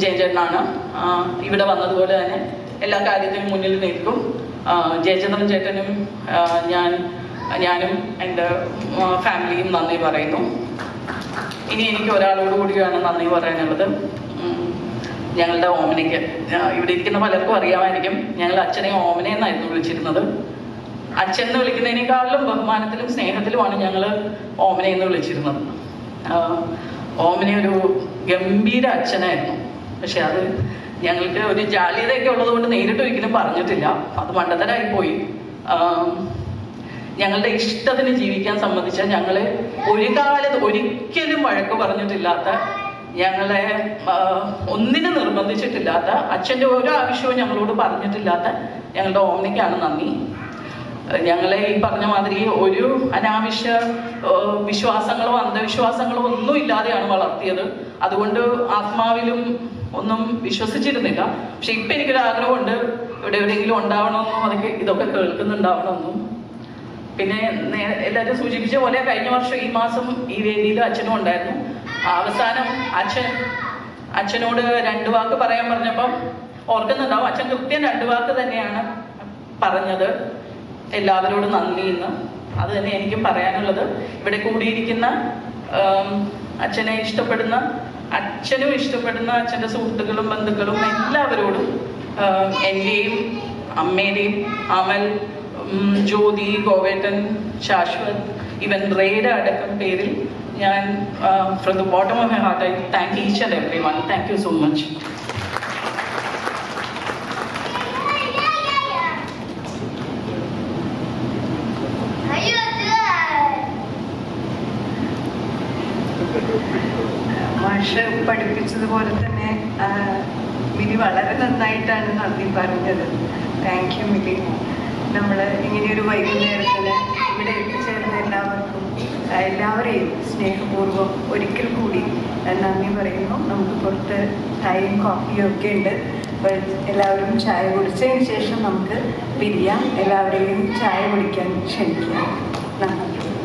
ജയചേട്ടനാണ്. ആ, ഇവിടെ വന്നതുപോലെ തന്നെ എല്ലാ കാര്യത്തിനും മുന്നിൽ നിൽക്കും. ജയചന്ദ്രൻ ചേട്ടനും ഞാൻ ഞാനും എന്റെ ഫാമിലിയും നന്ദി പറയുന്നു. ഇനി എനിക്ക് ഒരാളോട് കൂടിയാണ് നന്ദി പറയാനുള്ളത്. ഞങ്ങളുടെ ഓമനയ്ക്ക് ഇവിടെ ഇരിക്കുന്ന പലർക്കും അറിയാമായിരിക്കും. ഞങ്ങൾ അച്ഛനെ ഓമന എന്നായിരുന്നു വിളിച്ചിരുന്നത്. അച്ഛൻ എന്ന് വിളിക്കുന്നതിനേക്കാളും ബഹുമാനത്തിലും സ്നേഹത്തിലുമാണ് ഞങ്ങൾ ഓമന എന്ന് വിളിച്ചിരുന്നത്. ഓമന ഒരു ഗംഭീര അച്ഛനായിരുന്നു. പക്ഷെ അത് ഞങ്ങൾക്ക് ഒരു ജാള്യതയൊക്കെ ഉള്ളത് കൊണ്ട് നേരിട്ട് ഒരിക്കലും പറഞ്ഞിട്ടില്ല. അത് മണ്ടത്തരായി പോയി. ഞങ്ങളുടെ ഇഷ്ടത്തിന് ജീവിക്കാൻ സംബന്ധിച്ച ഞങ്ങളെ ഒരു കാലത്ത് ഒരിക്കലും വഴക്ക് പറഞ്ഞിട്ടില്ലാത്ത ഞങ്ങളെ ഒന്നിനും നിർബന്ധിച്ചിട്ടില്ലാത്ത അച്ഛന്റെ ഓരോ ആവശ്യവും ഞങ്ങളോട് പറഞ്ഞിട്ടില്ലാത്ത ഞങ്ങളുടെ ഓമനയ്ക്കാണ് നന്ദി. ഞങ്ങളെ ഈ പറഞ്ഞ മാതിരി ഒരു അനാവശ്യ വിശ്വാസങ്ങളോ അന്ധവിശ്വാസങ്ങളോ ഒന്നും ഇല്ലാതെയാണ് വളർത്തിയത്. അതുകൊണ്ട് ആത്മാവിലും ഒന്നും വിശ്വസിച്ചിരുന്നില്ല. പക്ഷെ ഇപ്പൊ എനിക്കൊരു ആഗ്രഹമുണ്ട്. ഇവിടെ എവിടെയെങ്കിലും ഉണ്ടാവണമെന്നും അതൊക്കെ ഇതൊക്കെ കേൾക്കുന്നുണ്ടാവണമെന്നും. പിന്നെ എല്ലാവരും സൂചിപ്പിച്ച പോലെ കഴിഞ്ഞ വർഷം ഈ മാസം ഈ വേദിയിൽ അച്ഛനും ഉണ്ടായിരുന്നു. അവസാനം അച്ഛൻ അച്ഛനോട് രണ്ട് വാക്ക് പറയാൻ പറഞ്ഞപ്പം ഓർക്കുന്നുണ്ടാവും അച്ഛൻ കൃത്യം രണ്ട് വാക്ക് തന്നെയാണ് പറഞ്ഞത്. എല്ലാവരോടും നന്ദി എന്ന് അത് തന്നെ എനിക്കും പറയാനുള്ളത്. ഇവിടെ കൂടിയിരിക്കുന്ന അച്ഛനെ ഇഷ്ടപ്പെടുന്ന അച്ഛനും ഇഷ്ടപ്പെടുന്ന അച്ഛന്റെ സുഹൃത്തുക്കളും ബന്ധുക്കളും എല്ലാവരോടും എന്റെയും അമ്മയുടെയും അമൽ ജ്യോതി ഗോവേട്ടൻ ശാശ്വത് ഇവൻ റേഡ അടക്കം പേരിൽ ഞാൻ from the bottom of my heart I thank each and every one thank you so much മാഷ് പഠിപ്പിച്ചതുപോലെ തന്നെ മിനി വളരെ നന്നായിട്ടാണ് നന്ദി പറഞ്ഞത്. Thank you Mini. നമ്മൾ ഇങ്ങനെയൊരു വൈകുന്നേരത്തിന് ഇവിടെ എത്തിച്ചേർന്ന എല്ലാവർക്കും എല്ലാവരെയും സ്നേഹപൂർവം ഒരിക്കൽ കൂടി നന്ദി പറയുന്നു. നമുക്ക് പുറത്ത് ചായയും കോഫിയും ഒക്കെ ഉണ്ട്. എല്ലാവരും ചായ കുടിച്ചതിന് ശേഷം നമുക്ക് പിരിയാം എല്ലാവരെയും ചായ കുടിക്കാൻ ക്ഷണിക്കാം. നന്ദി.